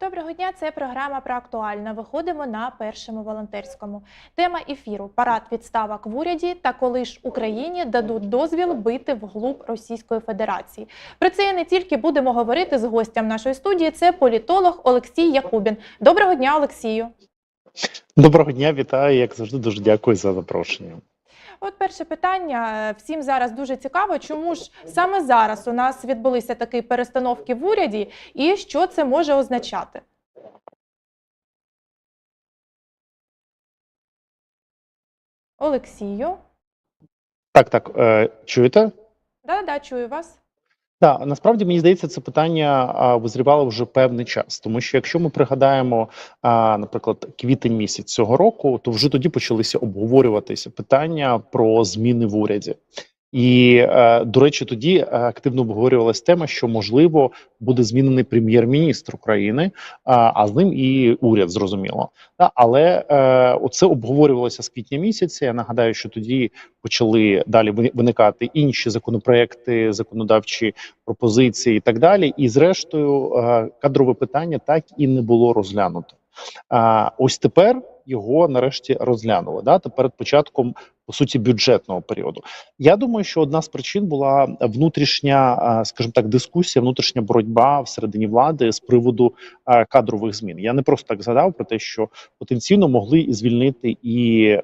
Доброго дня, це програма про актуальне. Виходимо на першому волонтерському. Тема ефіру парад відставок в уряді та коли ж Україні дадуть дозвіл бити вглуб Російської Федерації. Про це і не тільки будемо говорити з гостям нашої студії. Це політолог Олексій Якубін. Доброго дня, Олексію. Доброго дня, вітаю. Як завжди, дуже дякую за запрошення. От перше питання всім зараз дуже цікаво, чому ж саме зараз у нас відбулися такі перестановки в уряді, і що це може означати? Олексію, Так, так, е, чуєте? да, да, чую вас. Так, насправді мені здається, це питання визрівало вже певний час, тому що якщо ми пригадаємо, наприклад, квітень місяць цього року, то вже тоді почалися обговорюватися питання про зміни в уряді. І е, до речі, тоді е, активно обговорювалася тема, що можливо буде змінений прем'єр-міністр України, а, а з ним і уряд зрозуміло. Але е, оце обговорювалося з квітня місяця. Я нагадаю, що тоді почали далі виникати інші законопроекти, законодавчі пропозиції і так далі. І зрештою, е, кадрове питання так і не було розглянуто. А ось тепер його нарешті розглянули. Да, та перед початком по суті бюджетного періоду. Я думаю, що одна з причин була внутрішня, скажімо так, дискусія, внутрішня боротьба всередині влади з приводу кадрових змін. Я не просто так згадав про те, що потенційно могли звільнити і.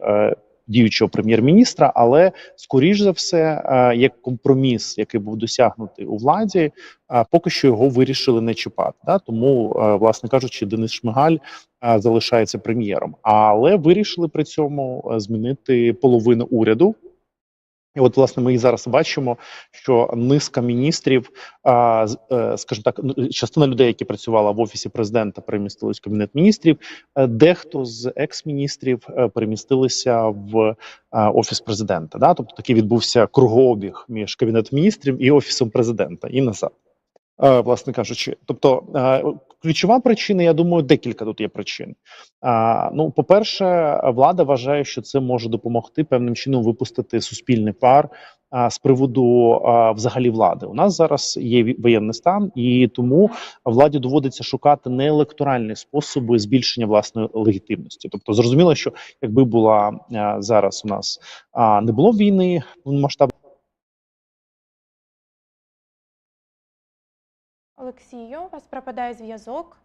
Діючого прем'єр-міністра, але скоріш за все, е, як компроміс, який був досягнутий у владі, е, поки що його вирішили не чіпати. Да? Тому, е, власне кажучи, Денис Шмигаль залишається прем'єром, але вирішили при цьому змінити половину уряду. І от, власне, ми і зараз бачимо, що низка міністрів, е, скажімо так, ну, частина людей, які працювала в офісі президента, перемістились в кабінет міністрів. е, Дехто з екс-міністрів е, перемістилися в офіс президента. Да? Тобто такий відбувся кругообіг між кабінетом міністрів і офісом президента, і назад. Е, Власне кажучи, тобто е, ключова причина, я думаю, декілька тут є причин. Ну, по-перше, влада вважає, що це може допомогти певним чином випустити суспільний пар з приводу взагалі влади. У нас зараз є воєнний стан, і тому владі доводиться шукати не електоральні способи збільшення власної легітимності. Тобто, зрозуміло, що якби була зараз у нас не було війни масштаб. Олексію, у вас пропадає зв'язок.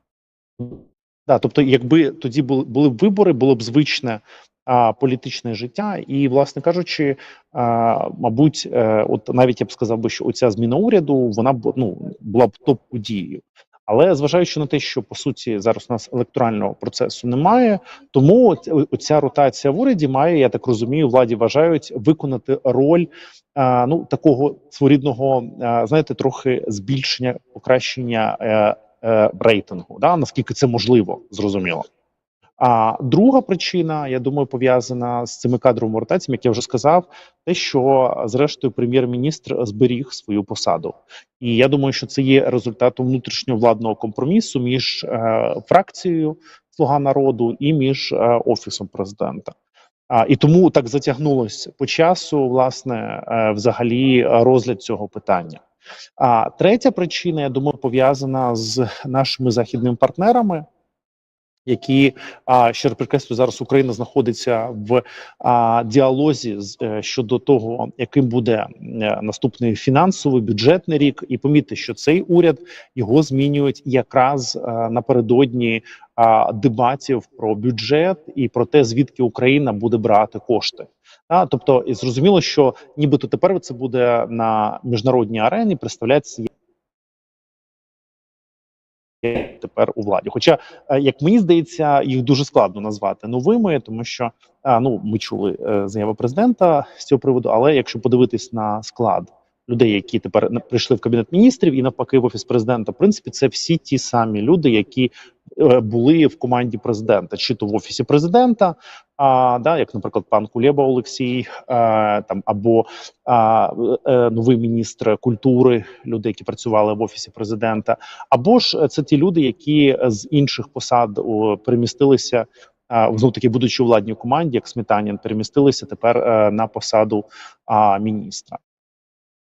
Да, тобто, якби тоді були, б вибори, було б звичне а, політичне життя, і, власне кажучи, а, мабуть, а, от навіть я б сказав би, що оця зміна уряду вона б ну була б топ подією. Але зважаючи на те, що по суті зараз у нас електорального процесу немає, тому оця- оця ротація в уряді має, я так розумію, владі вважають виконати роль а, ну такого своєрідного, а, знаєте, трохи збільшення, покращення е, е, рейтингу, да, наскільки це можливо, зрозуміло. А друга причина, я думаю, пов'язана з цими кадровими ротаціями, як я вже сказав, те, що зрештою прем'єр-міністр зберіг свою посаду, і я думаю, що це є результатом внутрішнього владного компромісу між е, фракцією Слуга народу і між е, офісом президента. А, і тому так затягнулося по часу, власне, е, взагалі розгляд цього питання. А третя причина, я думаю, пов'язана з нашими західними партнерами, які ще раз зараз Україна знаходиться в діалозі е, щодо того, яким буде е, наступний фінансовий бюджетний рік, і помітьте, що цей уряд його змінюють якраз е, напередодні дебатів про бюджет і про те, звідки Україна буде брати кошти. А, тобто, зрозуміло, що нібито тепер це буде на міжнародній арені представлятися тепер у владі. Хоча, е, як мені здається, їх дуже складно назвати новими, тому що а, ну ми чули заяву заяви президента з цього приводу. Але якщо подивитись на склад людей, які тепер прийшли в кабінет міністрів і навпаки в офіс президента, в принципі, це всі ті самі люди, які е, були в команді президента, чи то в офісі президента, а да, як, наприклад, пан Кулєба Олексій, е, там або а, е, новий міністр культури, люди, які працювали в офісі президента, або ж е, це ті люди, які з інших посад перемістилися. а, Знов таки, будучи у владній команді, як Сметанін, перемістилися тепер е, на посаду а, міністра.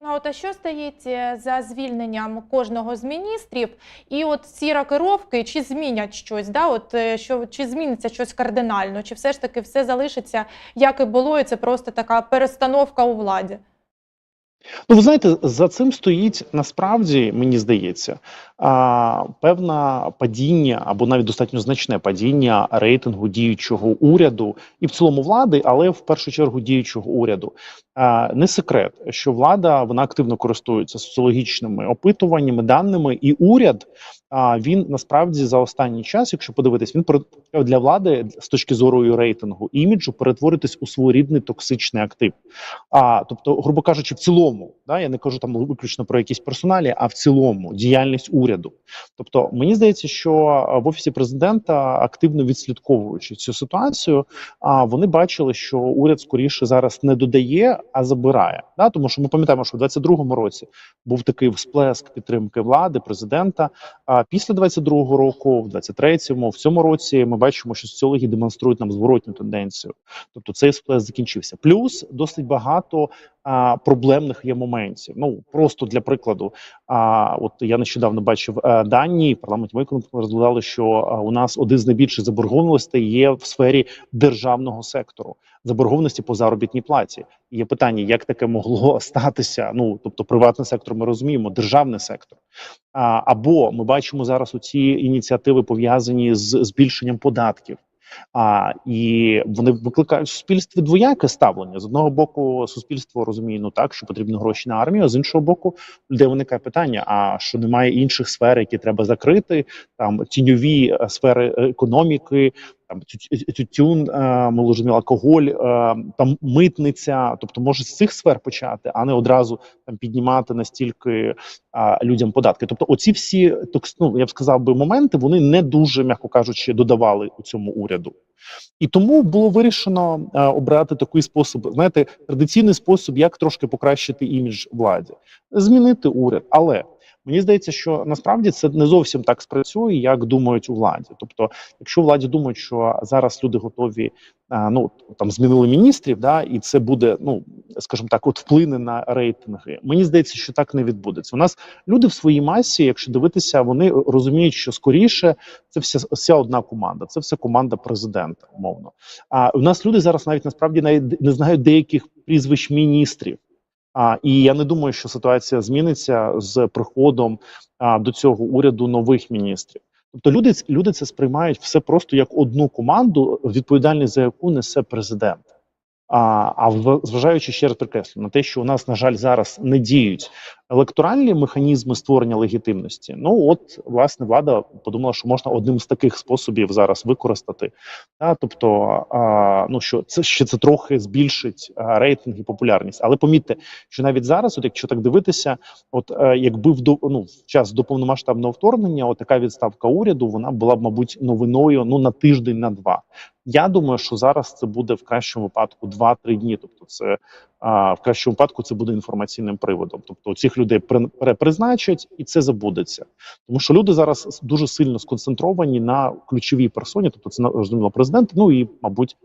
Ну, от а що стоїть е, за звільненням кожного з міністрів? І от ці рокировки чи змінять щось? Да? От, е, що, чи зміниться щось кардинально? Чи все ж таки все залишиться, як і було, і це просто така перестановка у владі? Ну, ви знаєте, за цим стоїть насправді, мені здається, певне падіння або навіть достатньо значне падіння рейтингу діючого уряду і в цілому влади, але в першу чергу діючого уряду. Не секрет, що влада вона активно користується соціологічними опитуваннями, даними, і уряд він насправді за останній час, якщо подивитись, він для влади з точки зору рейтингу іміджу перетворитись у своєрідний токсичний актив. А тобто, грубо кажучи, в цілому, да, я не кажу там виключно про якісь персоналі, а в цілому діяльність уряду. historiador. Тобто, мені здається, що в офісі президента активно відслідковуючи цю ситуацію, а вони бачили, що уряд скоріше зараз не додає, а забирає. Да, тому що ми пам'ятаємо, що в 22-му році був такий всплеск підтримки влади, президента. А після 22-го року, в 23-му, в цьому році, ми бачимо, що соціологи демонструють нам зворотню тенденцію. Тобто цей сплеск закінчився. Плюс досить багато а, проблемних є моментів. Ну просто для прикладу, а от я нещодавно бачив а, дані в парламенті. Ми розглядали, що у нас один з найбільших заборгованостей є в сфері державного сектору, заборгованості по заробітній платі. Є питання, як таке могло статися? Ну тобто, приватний сектор, ми розуміємо, державний сектор. Або ми бачимо зараз у ці ініціативи пов'язані з збільшенням податків. А і вони викликають в суспільстві двояке ставлення. З одного боку, суспільство розуміє ну так, що потрібні гроші на армію. А з іншого боку, людей виникає питання: а що немає інших сфер, які треба закрити, там тіньові е, сфери економіки, там тютюн, е, ми розуміємо, алкоголь, е, там митниця. Тобто, може з цих сфер почати, а не одразу там піднімати настільки людям податки. Тобто, оці всі ну, я б сказав би моменти, вони не дуже, м'яко кажучи, додавали у цьому уряду. І тому було вирішено е, обрати такий спосіб, знаєте, традиційний спосіб, як трошки покращити імідж владі, змінити уряд. Але мені здається, що насправді це не зовсім так спрацює, як думають у владі. Тобто, якщо владі думають, що зараз люди готові, е, ну там змінили міністрів, да, і це буде, ну скажімо так, от вплине на рейтинги. Мені здається, що так не відбудеться. У нас люди в своїй масі, якщо дивитися, вони розуміють, що скоріше це вся, вся одна команда, це все команда президента, умовно. А у нас люди зараз навіть насправді не знають деяких прізвищ міністрів. А і я не думаю, що ситуація зміниться з приходом а, до цього уряду нових міністрів. Тобто люди, люди це сприймають все просто як одну команду, відповідальність за яку несе президент. А, а зважаючи ще раз прикреслю на те, що у нас, на жаль, зараз не діють електоральні механізми створення легітимності. Ну от власне влада подумала, що можна одним з таких способів зараз використати. Та, тобто, а, ну що це ще це трохи збільшить рейтинг і популярність. Але помітьте, що навіть зараз, от якщо так дивитися, от е, якби в ну в час до повномасштабного вторгнення, от така відставка уряду, вона була б, мабуть, новиною ну на тиждень на два. Я думаю, що зараз це буде в кращому випадку 2-3 дні. Тобто, це а, в кращому випадку це буде інформаційним приводом. Тобто цих людей при- перепризначать і це забудеться. Тому що люди зараз дуже сильно сконцентровані на ключовій персоні, тобто це розуміло президент, ну і мабуть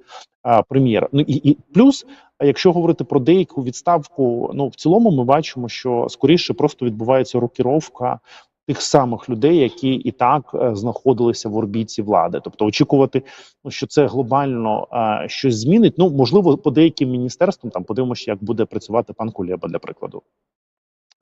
прем'єр. Ну і, і плюс, якщо говорити про деяку відставку, ну в цілому ми бачимо, що скоріше просто відбувається рокіровка. Тих самих людей, які і так е, знаходилися в орбіті влади, тобто очікувати, ну що це глобально е, щось змінить. Ну можливо, по деяким міністерствам там подивимося, як буде працювати пан Кулєба для прикладу.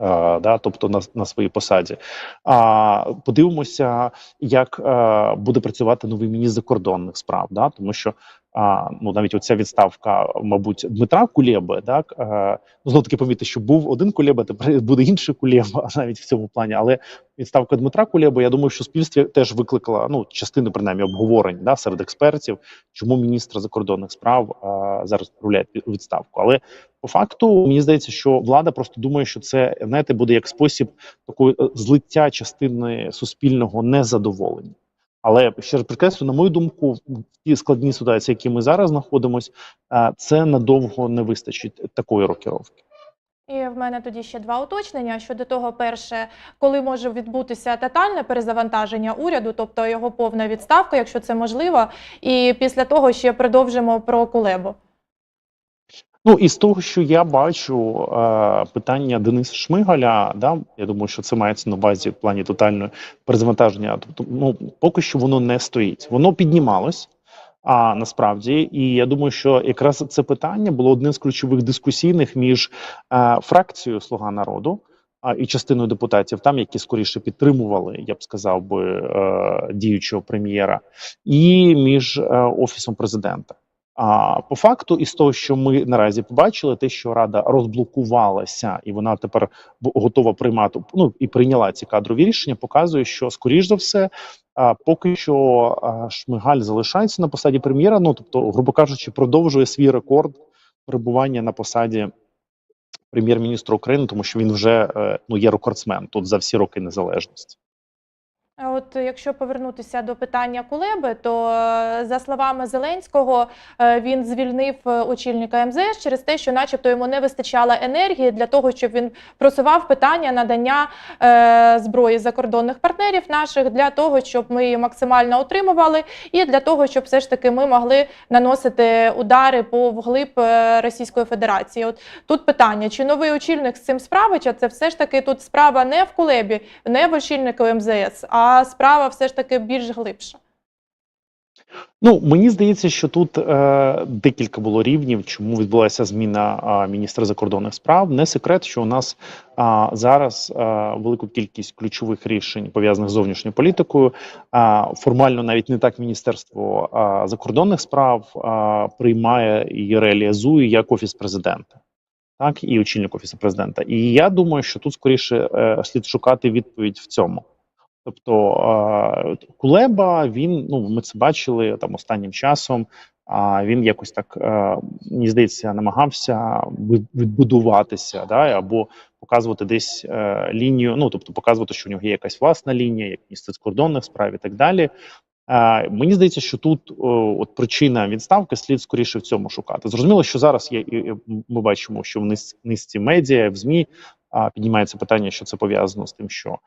Е, да, тобто на, на своїй посаді. А подивимося, як е, буде працювати новий міністр закордонних справ, да, тому що а, ну навіть оця відставка, мабуть, Дмитра Кулєби, так е, ну знову таки помітьте, що був один Кулєба, тепер буде інший Кулєба, навіть в цьому плані. Але відставка Дмитра Кулєби, я думаю, що суспільстві теж викликала ну частину принаймні обговорень да, серед експертів, чому міністр закордонних справ е, зараз відправляє відставку. Але по факту мені здається, що влада просто думає, що це знаєте, буде як спосіб такої е, злиття частини суспільного незадоволення. Але ще раз підкреслю, на мою думку, в ті складні ситуації, які ми зараз знаходимося, це надовго не вистачить такої рокіровки. І в мене тоді ще два уточнення щодо того, перше, коли може відбутися тотальне перезавантаження уряду, тобто його повна відставка, якщо це можливо, і після того ще продовжимо про Кулебу. Ну і з того, що я бачу е, питання Дениса Шмигаля, да, я думаю, що це мається на увазі в плані тотального перезавантаження. Тобто, ну поки що воно не стоїть. Воно піднімалось. А насправді, і я думаю, що якраз це питання було одним з ключових дискусійних між е, фракцією Слуга народу а, і частиною депутатів, там які скоріше підтримували, я б сказав би, е, діючого прем'єра, і між е, офісом президента. А по факту, із того, що ми наразі побачили, те, що рада розблокувалася, і вона тепер готова приймати ну і прийняла ці кадрові рішення, показує, що скоріш за все, а, поки що Шмигаль залишається на посаді прем'єра. Ну тобто, грубо кажучи, продовжує свій рекорд перебування на посаді прем'єр-міністра України, тому що він вже е, ну є рекордсмен тут за всі роки незалежності. От якщо повернутися до питання Кулеби, то е, за словами Зеленського е, він звільнив е, очільника МЗС через те, що, начебто, йому не вистачало енергії для того, щоб він просував питання надання зброї закордонних партнерів наших для того, щоб ми її максимально отримували, і для того, щоб все ж таки ми могли наносити удари по вглиб Російської Федерації. От тут питання: чи новий очільник з цим справить? А це все ж таки тут справа не в Кулебі, не в очільнику МЗС, а справа все ж таки більш глибша. Ну мені здається, що тут е, декілька було рівнів, чому відбулася зміна а, міністра закордонних справ. Не секрет, що у нас а, зараз а, велику кількість ключових рішень пов'язаних з зовнішньою політикою. А, формально навіть не так міністерство а, закордонних справ а, приймає і реалізує як офіс президента. Так, і очільник офісу президента. І я думаю, що тут скоріше е, слід шукати відповідь в цьому. Тобто Кулеба, він ну ми це бачили там останнім часом. А він якось так е, мені здається намагався відбудуватися, да або показувати десь е, лінію. Ну тобто показувати, що у нього є якась власна лінія, як міністр закордонних справ і так далі. Е, мені здається, що тут о, от причина відставки слід скоріше в цьому шукати. Зрозуміло, що зараз є ми бачимо, що в низці медіа в змі а, піднімається питання, що це пов'язано з тим, що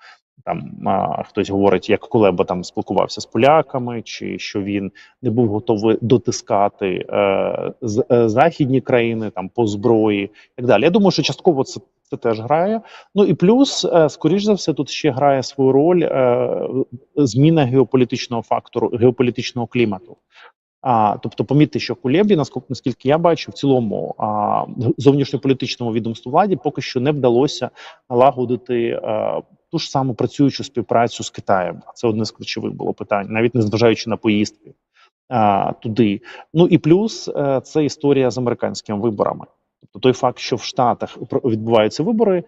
там а, хтось говорить, як Кулеба там спілкувався з поляками, чи що він не був готовий дотискати е, з, е, західні країни там по зброї, і так далі. Я думаю, що частково це. Це теж грає. Ну і плюс, е, скоріш за все, тут ще грає свою роль е, зміна геополітичного фактору, геополітичного клімату. А, тобто, помітьте, що Кулєбі, наскільки, я бачу, в цілому а, зовнішньополітичному відомству владі поки що не вдалося налагодити а, ту ж саму працюючу співпрацю з Китаєм. Це одне з ключових було питань, навіть не зважаючи на поїздки а, туди. Ну і плюс а, це історія з американськими виборами. Тобто той факт, що в Штатах відбуваються вибори,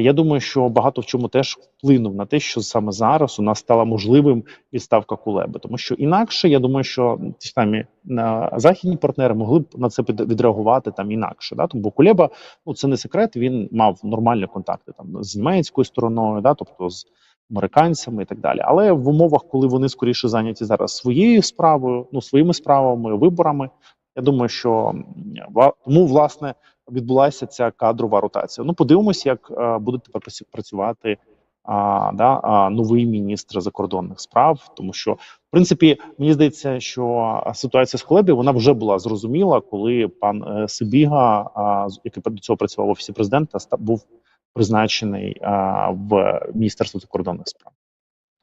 я думаю, що багато в чому теж вплинув на те, що саме зараз у нас стала можливим відставка Кулеби, тому що інакше я думаю, що ті самі західні партнери могли б на це відреагувати там інакше. Да? Тому Кулеба, ну це не секрет. Він мав нормальні контакти там з німецькою стороною, да, тобто з американцями і так далі. Але в умовах, коли вони скоріше зайняті зараз своєю справою, ну своїми справами, виборами. Я думаю, що тому власне відбулася ця кадрова ротація. Ну, подивимось, як е, буде тепер працювати а, да, новий міністр закордонних справ, тому що в принципі мені здається, що ситуація з Кулебі вона вже була зрозуміла, коли пан е, Сибіга, а, який до цього працював в офісі президента, був призначений в міністерство закордонних справ.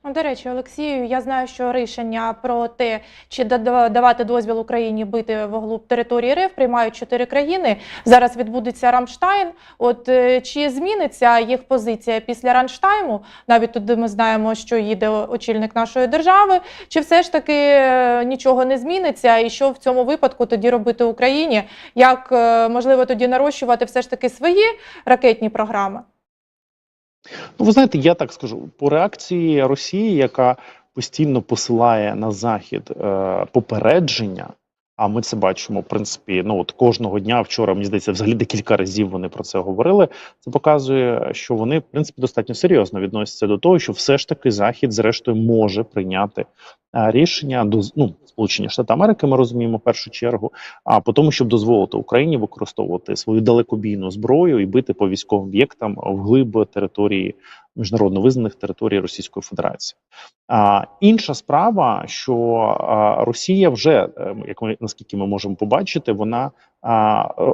Ну, До речі, Олексію, я знаю, що рішення про те, чи давати дозвіл Україні бити вглуб території РФ, приймають чотири країни. Зараз відбудеться Рамштайн. От е, чи зміниться їх позиція після Рамштайму? Навіть туди ми знаємо, що їде очільник нашої держави. Чи все ж таки е, нічого не зміниться? І що в цьому випадку тоді робити Україні? Як е, можливо тоді нарощувати все ж таки свої ракетні програми? Ну, ви знаєте, я так скажу по реакції Росії, яка постійно посилає на захід е, попередження. А ми це бачимо, в принципі, ну от кожного дня. Вчора мені здається, взагалі декілька разів вони про це говорили. Це показує, що вони в принципі достатньо серйозно відносяться до того, що все ж таки захід, зрештою, може прийняти е, рішення до ну, Сполучені Штати Америки. Ми розуміємо в першу чергу. А по тому, щоб дозволити Україні використовувати свою далекобійну зброю і бити по військовим об'єктам вглиб території міжнародно визнаних територій Російської Федерації. А інша справа, що Росія вже е, як ми наскільки ми можемо побачити, вона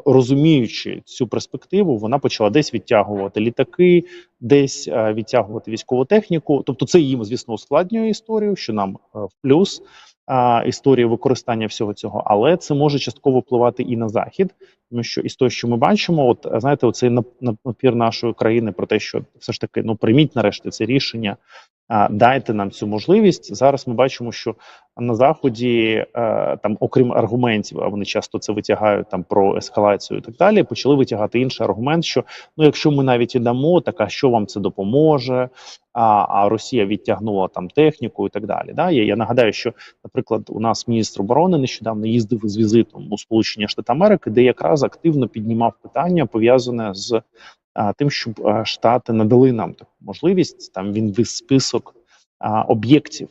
розуміючи цю перспективу, вона почала десь відтягувати літаки, десь відтягувати військову техніку. Тобто, це їм звісно ускладнює історію, що нам е, в плюс історії використання всього цього, але це може частково впливати і на захід, тому що із того, що ми бачимо, от знаєте, оцей нап- напір нашої країни про те, що все ж таки ну прийміть нарешті це рішення, дайте нам цю можливість. Зараз ми бачимо, що на заході е, там, окрім аргументів, а вони часто це витягають там про ескалацію і так далі. Почали витягати інший аргумент, що ну, якщо ми навіть і дамо, так а що вам це допоможе? А, а Росія відтягнула там техніку і так далі. Да? Я, я нагадаю, що, наприклад, у нас міністр оборони нещодавно їздив з візитом у Сполучені Штати Америки, де якраз активно піднімав питання пов'язане з тим, щоб штати надали нам таку можливість. Там він вис список об'єктів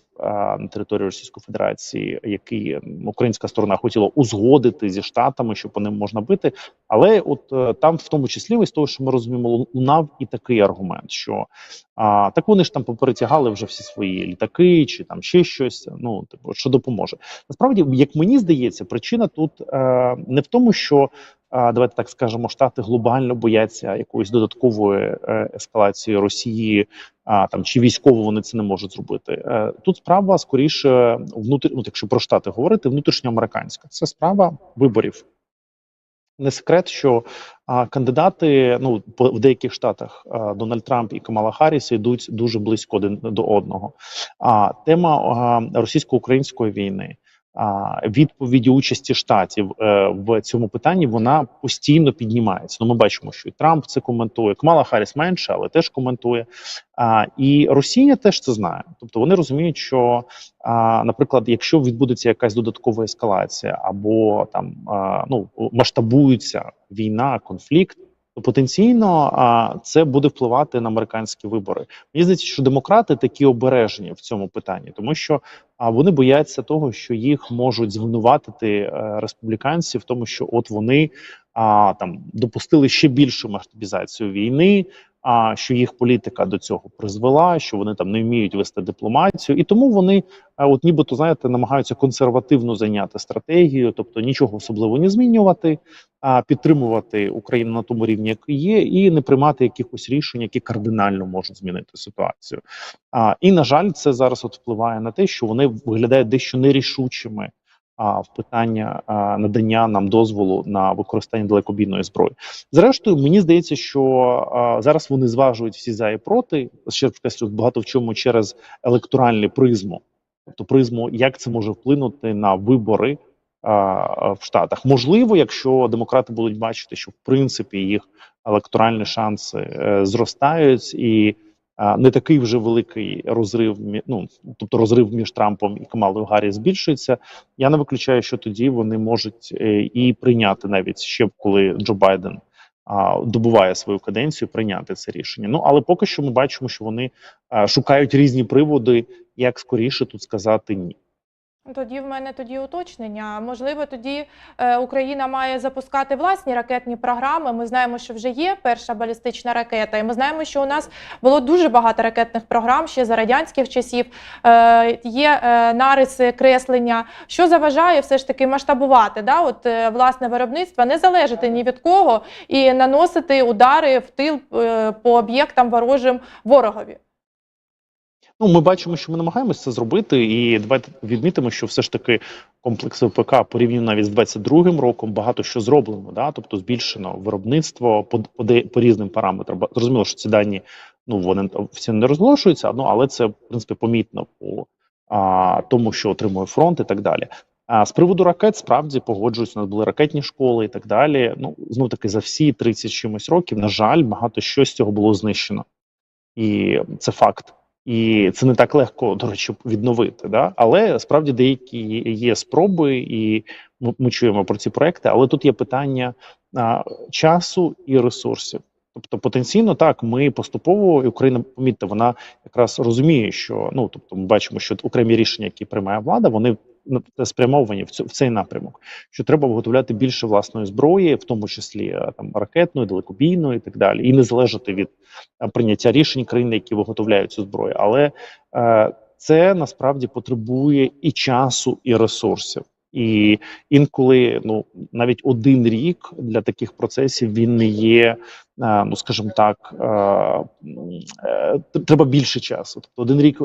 на території Російської Федерації, які українська сторона хотіла узгодити зі штатами, щоб по ним можна бити. Але от е, там, в тому числі, ось того, що ми розуміємо, лунав і такий аргумент, що а, так вони ж там поперетягали вже всі свої літаки, чи там ще щось. Ну типу, що допоможе. Насправді, як мені здається, причина тут е, не в тому, що давайте так скажемо, штати глобально бояться якоїсь додаткової е, ескалації Росії, а там чи військово вони це не можуть зробити. Е, тут справа скоріше внутр... ну, якщо про штати говорити, внутрішньоамериканська. Це справа виборів. Не секрет, що а, кандидати ну по в деяких штатах а, Дональд Трамп і Камала Харріс йдуть дуже близько один до одного. А тема а, російсько-української війни, відповіді участі штатів е, в цьому питанні вона постійно піднімається. Ну, ми бачимо, що і Трамп це коментує. Камала Харріс менше, але теж коментує. І Росія теж це знає. Тобто вони розуміють, що, наприклад, якщо відбудеться якась додаткова ескалація, або там ну масштабується війна, конфлікт. Потенційно це буде впливати на американські вибори. Мені здається, що демократи такі обережні в цьому питанні, тому що вони бояться того, що їх можуть звинуватити е, республіканці в тому, що от вони а, там допустили ще більшу масштабізацію війни. А що їх політика до цього призвела, що вони там не вміють вести дипломатію, і тому вони, от нібито знаєте, намагаються консервативно зайняти стратегію, тобто нічого особливо не змінювати, а підтримувати Україну на тому рівні, який є, і не приймати якихось рішень, які кардинально можуть змінити ситуацію. А і на жаль, це зараз от впливає на те, що вони виглядають дещо нерішучими. А в питання надання нам дозволу на використання далекобійної зброї, зрештою, мені здається, що зараз вони зважують всі за і проти. Ще підкреслю, багато в чому через електоральну призму, тобто призму, як це може вплинути на вибори в Штатах. Можливо, якщо демократи будуть бачити, що в принципі їх електоральні шанси е, зростають і. Не такий вже великий розрив ну, тобто розрив між Трампом і Камалою Гаррі збільшується. Я не виключаю, що тоді вони можуть е, і прийняти навіть ще коли Джо Байден добуває свою каденцію, прийняти це рішення. Ну але поки що ми бачимо, що вони шукають різні приводи, як скоріше тут сказати ні. Тоді в мене тоді уточнення. Можливо, тоді е, Україна має запускати власні ракетні програми. Ми знаємо, що вже є перша балістична ракета, і ми знаємо, що у нас було дуже багато ракетних програм ще за радянських часів. Е, є е, нариси, креслення, що заважає все ж таки масштабувати да, от, власне виробництво, не залежати ні від кого і наносити удари в тил по об'єктам ворожим ворогові. Ну, ми бачимо, що ми намагаємося це зробити, і давайте відмітимо, що все ж таки комплекс ВПК порівняно навіть з 22-м роком багато що зроблено. Да? Тобто збільшено виробництво по, по, по різним параметрам. Зрозуміло, що ці дані ну вони всі не розголошуються, ну але це в принципі помітно по а, тому, що отримує фронт і так далі. А з приводу ракет справді погоджуюсь, у нас були ракетні школи і так далі. Ну знов таки за всі 30 чимось років, на жаль, багато що з цього було знищено, і це факт. І це не так легко, до речі, відновити. Да? Але справді деякі є спроби, і ми, ми чуємо про ці проекти. Але тут є питання а, часу і ресурсів. Тобто, потенційно так, ми поступово і Україна помітьте, вона якраз розуміє, що ну тобто, ми бачимо, що окремі рішення, які приймає влада, вони спрямовані в цю в цей напрямок. Що треба виготовляти більше власної зброї, в тому числі е, там ракетної, далекобійної і так далі, і не залежати від е, прийняття рішень країн, які виготовляють цю зброю. Але е, це насправді потребує і часу, і ресурсів. І інколи ну навіть один рік для таких процесів він не є, е, ну скажімо так, треба більше часу. Тобто один рік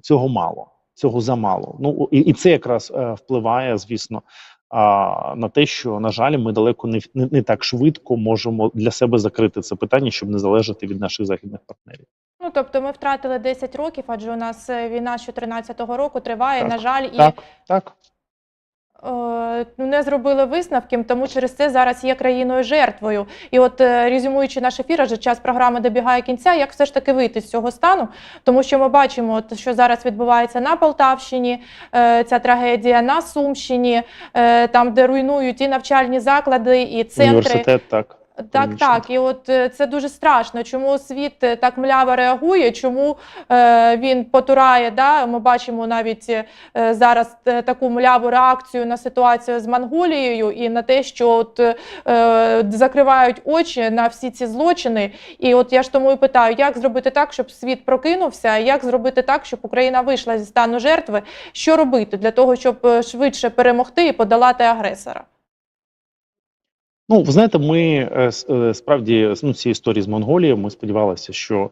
цього мало, цього замало. Ну і, і це якраз е, впливає, звісно, а, на те, що на жаль, ми далеко не, не, не так швидко можемо для себе закрити це питання, щоб не залежати від наших західних партнерів. Ну тобто ми втратили 10 років, адже у нас е, війна з 2014 року триває. Так, на жаль, і Так, так. е, ну, не зробили висновків, тому через це зараз є країною жертвою. І от е, резюмуючи наш ефір, адже час програми добігає кінця, як все ж таки вийти з цього стану, тому що ми бачимо, от, що зараз відбувається на Полтавщині, е, ця трагедія на Сумщині, е, там, де руйнують і навчальні заклади, і центри. Університет так. Так, так, і от е, це дуже страшно. Чому світ е, так мляво реагує? Чому е, він потурає? Да? Ми бачимо навіть е, зараз е, таку мляву реакцію на ситуацію з Монголією і на те, що от, е, закривають очі на всі ці злочини. І от я ж тому і питаю, як зробити так, щоб світ прокинувся, як зробити так, щоб Україна вийшла зі стану жертви? Що робити для того, щоб швидше перемогти і подолати агресора? Ну, ви знаєте, ми е, е, справді ну, ці історії з Монголією. Ми сподівалися, що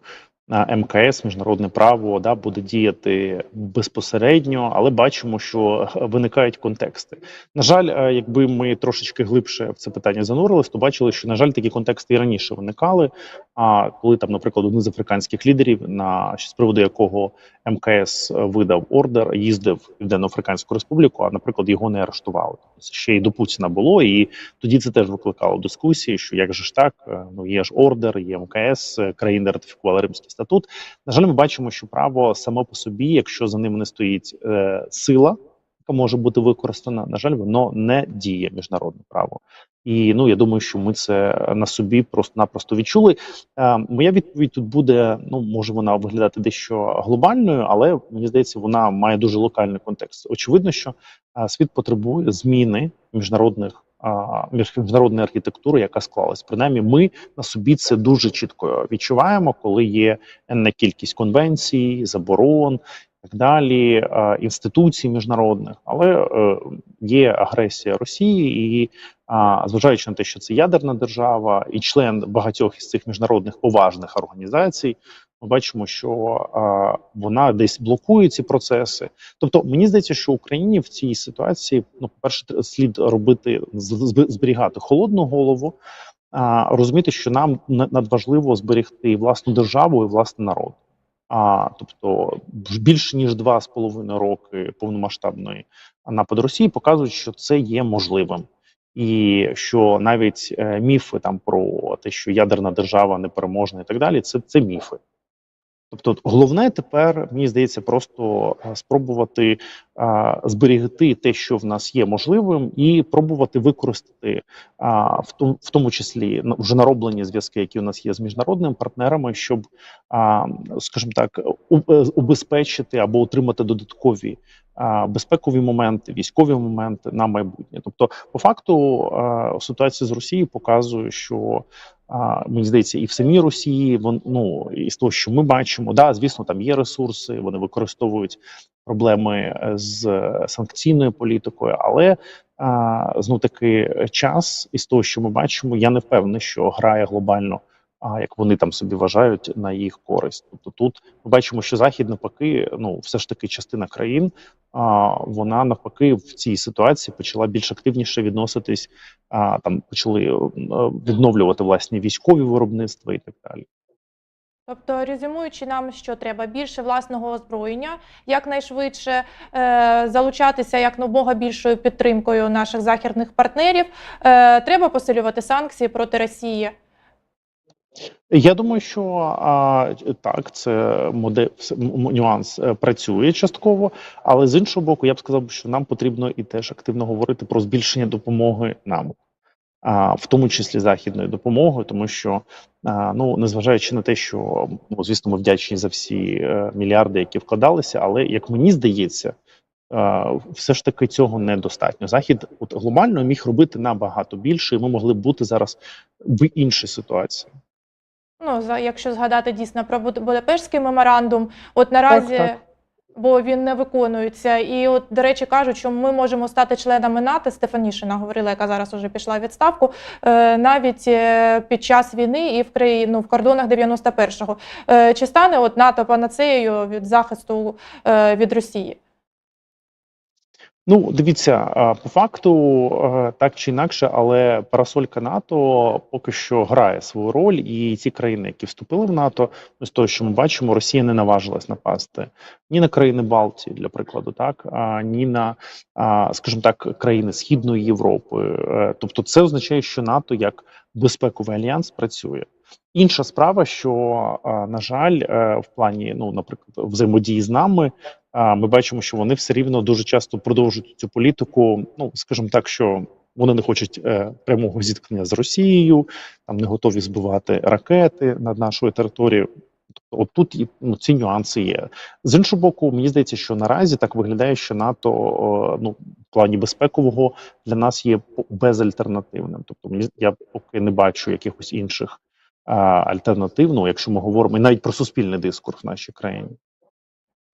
МКС, міжнародне право, да, буде діяти безпосередньо, але бачимо, що е, виникають контексти. На жаль, е, якби ми трошечки глибше в це питання занурились, то бачили, що на жаль, такі контексти і раніше виникали. А коли там, наприклад, один з африканських лідерів, на з приводу якого МКС видав ордер, їздив в Південно-Африканську Республіку, а наприклад, його не арештували. Це ще й до Путіна було, і тоді це теж викликало дискусії, що як же ж так, е, ну є ж ордер, є МКС, е, країни ратифікували Римський статут. На жаль, ми бачимо, що право само по собі, якщо за ним не стоїть е, сила, яка може бути використана, на жаль, воно не діє міжнародне право. І ну я думаю, що ми це на собі просто-напросто відчули. Е, моя відповідь тут буде: ну може вона виглядати дещо глобальною, але мені здається, вона має дуже локальний контекст. Очевидно, що е, світ потребує зміни міжнародних а, між- міжнародної архітектури, яка склалась. Принаймні, ми на собі це дуже чітко відчуваємо, коли є енна кількість конвенцій, заборон. Так далі, інституцій міжнародних, але е, є агресія Росії, і зважаючи на те, що це ядерна держава і член багатьох із цих міжнародних поважних організацій, ми бачимо, що а, вона десь блокує ці процеси. Тобто, мені здається, що Україні в цій ситуації, ну, по-перше, тр- слід робити зберігати холодну голову, а, розуміти, що нам на- надважливо зберегти власну державу і власний народ. А тобто, більше ніж два з половиною роки повномасштабної нападу Росії показують, що це є можливим. І що навіть е, міфи там про те, що ядерна держава непереможна і так далі, це, це міфи. Тобто, головне тепер мені здається, просто е, спробувати е, зберегти те, що в нас є можливим, і пробувати використати а, в тому, в тому числі вже нароблені зв'язки, які у нас є з міжнародними партнерами, щоб, а, скажімо так, е, убезпечити або отримати додаткові а, безпекові моменти, військові моменти на майбутнє. Тобто, по факту, а, ситуація з Росією показує, що а, мені здається, і в самій Росії вон, ну, і з того, що ми бачимо, да, звісно, там є ресурси, вони використовують проблеми е, з санкційною політикою, але знов таки час із того, що ми бачимо, я не впевнений, що грає глобально. А як вони там собі вважають на їх користь, тобто тут ми бачимо, що захід навпаки, ну все ж таки частина країн, а вона навпаки в цій ситуації почала більш активніше відноситись, а там почали відновлювати власні військові виробництва і так далі. Тобто, резюмуючи нам, що треба більше власного озброєння, якнайшвидше е, залучатися як якомога більшою підтримкою наших західних партнерів. Е, треба посилювати санкції проти Росії. Я думаю, що а, так, це модель нюанс е, працює частково, але з іншого боку, я б сказав, що нам потрібно і теж активно говорити про збільшення допомоги нам, а, в тому числі західної допомоги, тому що а, ну незважаючи на те, що ну, звісно, ми вдячні за всі е, мільярди, які вкладалися, але як мені здається. все ж таки цього недостатньо. Захід от глобально міг робити набагато більше, і ми могли б бути зараз в іншій ситуації. Ну, за якщо згадати дійсно про Буд- Будапештський меморандум, от наразі, так. бо він не виконується. І от, до речі, кажуть, що ми можемо стати членами НАТО. Стефанішина говорила, яка зараз уже пішла в відставку, е, навіть е, під час війни і в країну в кордонах 91-го. Е, Чи стане от НАТО панацеєю від захисту від Росії? Ну, дивіться, по факту е, так чи інакше, але парасолька НАТО поки що грає свою роль, і ці країни, які вступили в НАТО, з того, що ми бачимо, Росія не наважилась напасти ні на країни Балтії, для прикладу, так ні на, скажімо так, країни Східної Європи. Е, Тобто, це означає, що НАТО як безпековий альянс працює. Інша справа, що на жаль, е, в плані, ну, наприклад, взаємодії з нами. Ми бачимо, що вони все рівно дуже часто продовжують цю політику. Ну скажімо так, що вони не хочуть е, прямого зіткнення з Росією, там не готові збивати ракети над нашою територією. Тобто, от тут і ну, ці нюанси є. З іншого боку, мені здається, що наразі так виглядає, що НАТО о, ну в плані безпекового для нас є безальтернативним. Тобто, я поки не бачу якихось інших а, альтернатив, ну, якщо ми говоримо і навіть про суспільний дискурс в нашій країні.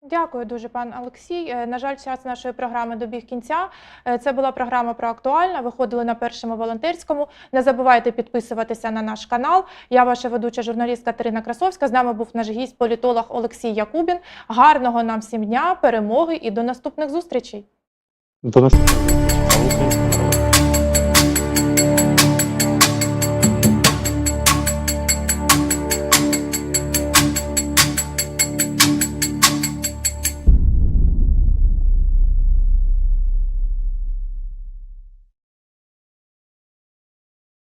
Дякую дуже, пан Олексій. Е, На жаль, час нашої програми добіг кінця. Е, Це була програма про актуальне. Виходили на першому волонтерському. Не забувайте підписуватися на наш канал. Я ваша ведуча журналістка Катерина Красовська. З нами був наш гість, політолог Олексій Якубін. Гарного нам всім дня, перемоги і до наступних зустрічей. До наступного.